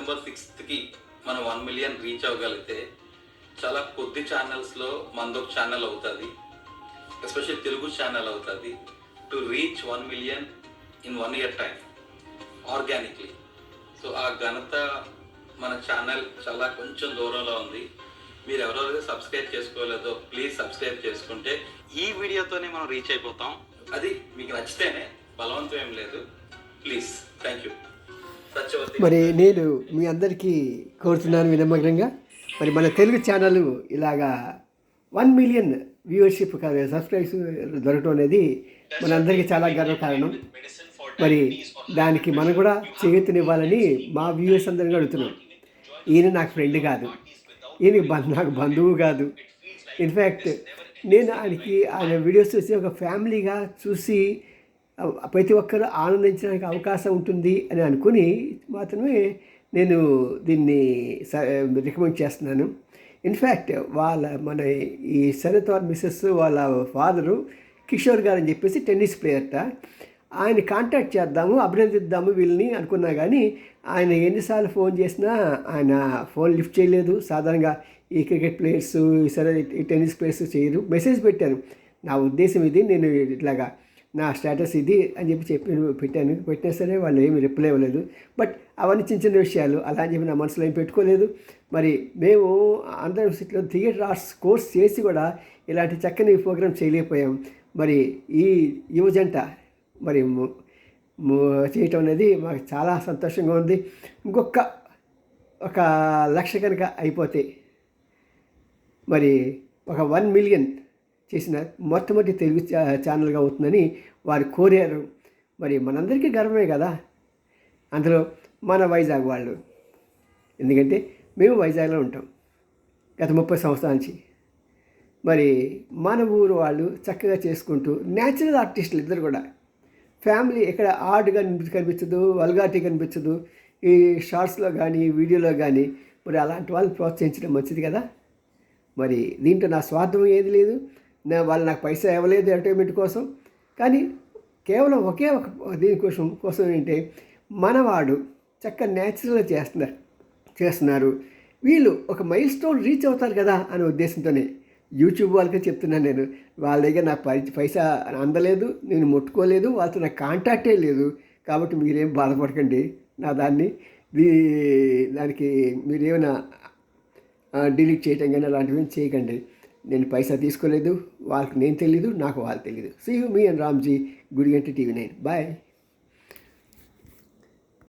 December సిక్స్త్కి మనం one million reach అవ్వగలిగితే చాలా కొద్ది ఛానల్స్లో మనదొక ఛానల్ అవుతుంది. ఎస్పెషల్ తెలుగు ఛానల్ అవుతుంది. To reach one million in one year time organically so ఆ ఘనత మన ఛానల్ చాలా కొంచెం దూరంలో ఉంది. మీరు ఎవరెవరైతే సబ్స్క్రైబ్ చేసుకోలేదో ప్లీజ్ సబ్స్క్రైబ్ చేసుకుంటే ఈ వీడియోతోనే మనం రీచ్ అయిపోతాం. అది మీకు నచ్చితేనే బలవంతం ఏం లేదు. ప్లీజ్ థ్యాంక్ యూ మరి నేను మీ అందరికీ కోరుతున్నాను వినమ్రంగా. మరి మన తెలుగు ఛానల్ ఇలాగా వన్ మిలియన్ వ్యూవర్షిప్ సబ్స్క్రైబ్స్ దొరకడం అనేది మనందరికీ చాలా గర్వకారణం మరి దానికి మనం కూడా చేయూతనివ్వాలని మా వ్యూవర్స్ అందరినీ అడుగుతున్నాం. ఈయన నాకు ఫ్రెండ్ కాదు. ఈయన నాకు బంధువు కాదు. ఇన్ఫ్యాక్ట్ నేను ఆయనకి ఆయన వీడియోస్ చూసి ఒక ఫ్యామిలీగా చూసి ప్రతి ఒక్కరూ ఆనందించడానికి అవకాశం ఉంటుంది అని అనుకుని మాత్రమే నేను దీన్ని రికమెండ్ చేస్తున్నాను. ఇన్ఫ్యాక్ట్ వాళ్ళ మన ఈ సనత్ మిస్సెస్ వాళ్ళ ఫాదరు కిషోర్ గారు అని చెప్పేసి టెన్నిస్ ప్లేయర్ట ఆయన కాంటాక్ట్ చేద్దాము అభినందిద్దాము వీళ్ళని అనుకున్నా కానీ ఆయన ఎన్నిసార్లు ఫోన్ చేసినా ఆయన ఫోన్ లిఫ్ట్ చేయలేదు. సాధారణంగా ఈ క్రికెట్ ప్లేయర్స్ సరే ఈ టెన్నిస్ ప్లేయర్స్ చేయరు. మెసేజ్ పెట్టాను నా ఉద్దేశం ఇది. నేను ఇట్లాగా నా స్టేటస్ ఇది అని చెప్పి చెప్పి పెట్టాను. పెట్టినా సరే వాళ్ళు ఏమి రిప్లై ఇవ్వలేదు. బట్ అవన్నీ చిన్న చిన్న విషయాలు అలా అని చెప్పి నా మనసులో ఏం పెట్టుకోలేదు. మరి మేము ఆంధ్ర యూనివర్సిటీలో థియేటర్ ఆర్ట్స్ కోర్స్ చేసి కూడా ఇలాంటి చక్కని ప్రోగ్రామ్ చేయలేకపోయాం. మరి ఈ యువజంట మరి చేయటం అనేది మాకు చాలా సంతోషంగా ఉంది. ఇంకొక ఒక లక్ష కనుక అయిపోతే మరి ఒక వన్ మిలియన్ చేసిన మొట్టమొదటి తెలుగు ఛానల్గా అవుతుందని వారు కోరారు. మరి మనందరికీ గర్వమే కదా? అందులో మన వైజాగ్ వాళ్ళు. ఎందుకంటే మేము వైజాగ్లో ఉంటాం గత ముప్పై సంవత్సరాల నుంచి. మరి మన ఊరు వాళ్ళు చక్కగా చేసుకుంటూ న్యాచురల్ ఆర్టిస్టులు ఇద్దరు కూడా. ఫ్యామిలీ ఎక్కడ ఆర్ట్గా కనిపించదు వల్గాటి కనిపించదు. ఈ షార్ట్స్లో కానీ వీడియోలో కానీ మరి అలాంటి వాళ్ళు ప్రోత్సహించడం మంచిది కదా? మరి దీంట్లో నా స్వార్థం ఏది లేదు. వాళ్ళు నాకు పైసా ఇవ్వలేదు ఎంటర్టైన్మెంట్ కోసం. కానీ కేవలం ఒకే ఒక దీనికోసం కోసం ఏంటంటే మనవాడు చక్క న్యాచురల్గా చేస్తున్నారు చేస్తున్నారు. వీళ్ళు ఒక మైల్ స్టోన్ రీచ్ అవుతారు కదా అనే ఉద్దేశంతోనే. యూట్యూబ్ వాళ్ళకే చెప్తున్నాను నేను. వాళ్ళ దగ్గర నాకు పై పైసా అందలేదు నేను ముట్టుకోలేదు వాళ్ళతో నాకు కాంటాక్టే లేదు. కాబట్టి మీరేం బాధపడకండి నా దాన్ని. దానికి మీరేమైనా డిలీట్ చేయటం కానీ అలాంటివి చేయకండి. నేను పైసా తీసుకోలేదు వాళ్ళకి నేను తెలీదు నాకు వాళ్ళు తెలీదు. See you me and Ramji Gudiganti TV nine bye